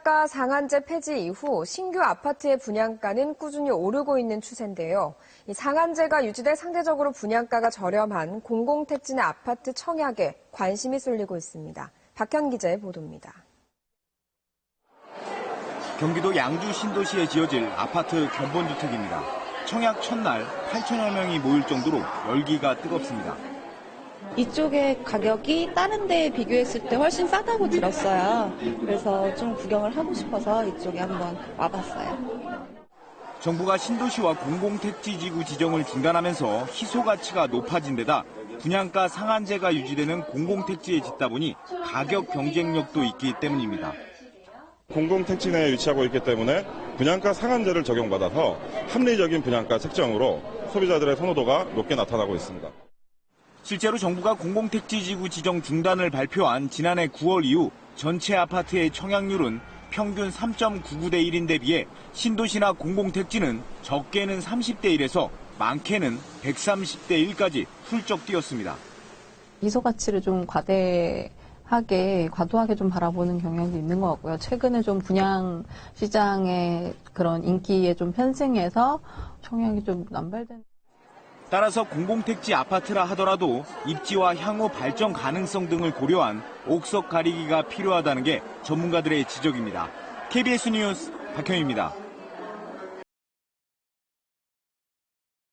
분양가 상한제 폐지 이후 신규 아파트의 분양가는 꾸준히 오르고 있는 추세인데요. 이 상한제가 유지돼 상대적으로 분양가가 저렴한 공공택지 내 아파트 청약에 관심이 쏠리고 있습니다. 박현 기자의 보도입니다. 경기도 양주 신도시에 지어질 아파트 견본주택입니다. 청약 첫날 8천여 명이 모일 정도로 열기가 뜨겁습니다. 이쪽의 가격이 다른 데에 비교했을 때 훨씬 싸다고 들었어요. 그래서 좀 구경을 하고 싶어서 이쪽에 한번 와봤어요. 정부가 신도시와 공공택지지구 지정을 중단하면서 희소 가치가 높아진 데다 분양가 상한제가 유지되는 공공택지에 짓다 보니 가격 경쟁력도 있기 때문입니다. 공공택지 내에 위치하고 있기 때문에 분양가 상한제를 적용받아서 합리적인 분양가 책정으로 소비자들의 선호도가 높게 나타나고 있습니다. 실제로 정부가 공공택지지구 지정 중단을 발표한 지난해 9월 이후 전체 아파트의 청약률은 평균 3.99대 1인데 비해 신도시나 공공택지는 적게는 30대 1에서 많게는 130대 1까지 훌쩍 뛰었습니다. 이소 가치를 좀 과대 하게 과도하게 좀 바라보는 경향이 있는 것 같고요. 최근에 좀 분양 시장의 그런 인기에 좀 편승해서 청약이 좀 남발된. 따라서 공공택지 아파트라 하더라도 입지와 향후 발전 가능성 등을 고려한 옥석 가리기가 필요하다는 게 전문가들의 지적입니다. KBS 뉴스 박형입니다.